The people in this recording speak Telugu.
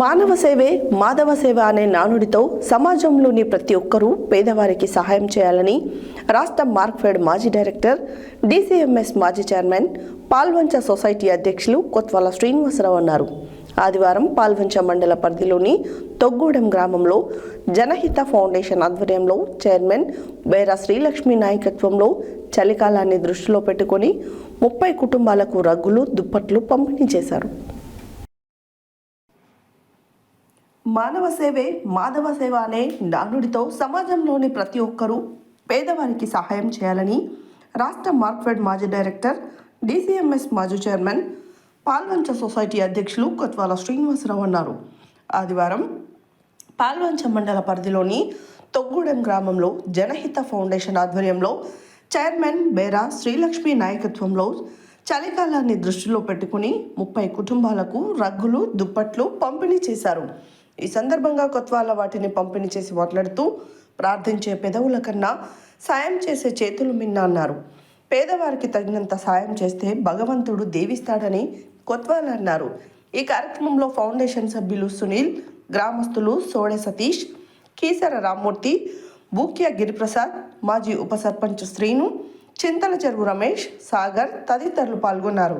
మానవ సేవే మాధవ సేవ అనే నానుడితో సమాజంలోని ప్రతి ఒక్కరూ పేదవారికి సహాయం చేయాలని రాష్ట్ర మార్క్ఫెడ్ మాజీ డైరెక్టర్ డీసీఎంఎస్ మాజీ చైర్మన్ పాల్వంచ సొసైటీ అధ్యక్షులు కొత్వాల శ్రీనివాసరావు అన్నారు. ఆదివారం పాల్వంచ మండల పరిధిలోని తొగ్గూడెం గ్రామంలో జనహిత ఫౌండేషన్ ఆధ్వర్యంలో చైర్మన్ బైరా శ్రీలక్ష్మి నాయకత్వంలో చలికాలాన్ని దృష్టిలో పెట్టుకొని ముప్పై కుటుంబాలకు రగ్గులు దుప్పట్లు పంపిణీ చేశారు. మానవ సేవే మాధవ సేవ అనే నానుడితో సమాజంలోని ప్రతి ఒక్కరూ పేదవారికి సహాయం చేయాలని రాష్ట్ర మార్క్ఫెడ్ మాజీ డైరెక్టర్ డీసీఎంఎస్ మాజీ చైర్మన్ పాల్వంచ సొసైటీ అధ్యక్షులు కొత్వాల శ్రీనివాసరావు అన్నారు. ఆదివారం పాల్వంచ మండల పరిధిలోని తొగ్గూడెం గ్రామంలో జనహిత ఫౌండేషన్ ఆధ్వర్యంలో చైర్మన్ బేరా శ్రీలక్ష్మి నాయకత్వంలో చలికాలాన్ని దృష్టిలో పెట్టుకుని ముప్పై కుటుంబాలకు రగ్గులు దుప్పట్లు పంపిణీ చేశారు. ఈ సందర్భంగా కొత్వాల వాటిని పంపిణీ చేసి మాట్లాడుతూ ప్రార్థించే పెదవుల కన్నా సాయం చేసే చేతులు మిన్న అన్నారు. పేదవారికి తగినంత సాయం చేస్తే భగవంతుడు దీవిస్తాడని కొత్వాల అన్నారు. ఈ కార్యక్రమంలో ఫౌండేషన్ సభ్యులు సునీల్ గ్రామస్తులు సోడె సతీష్ కీసర రామ్మూర్తి బూక్య గిరిప్రసాద్ మాజీ ఉప సర్పంచ్ శ్రీను చింతల చెరువు రమేష్ సాగర్ తదితరులు పాల్గొన్నారు.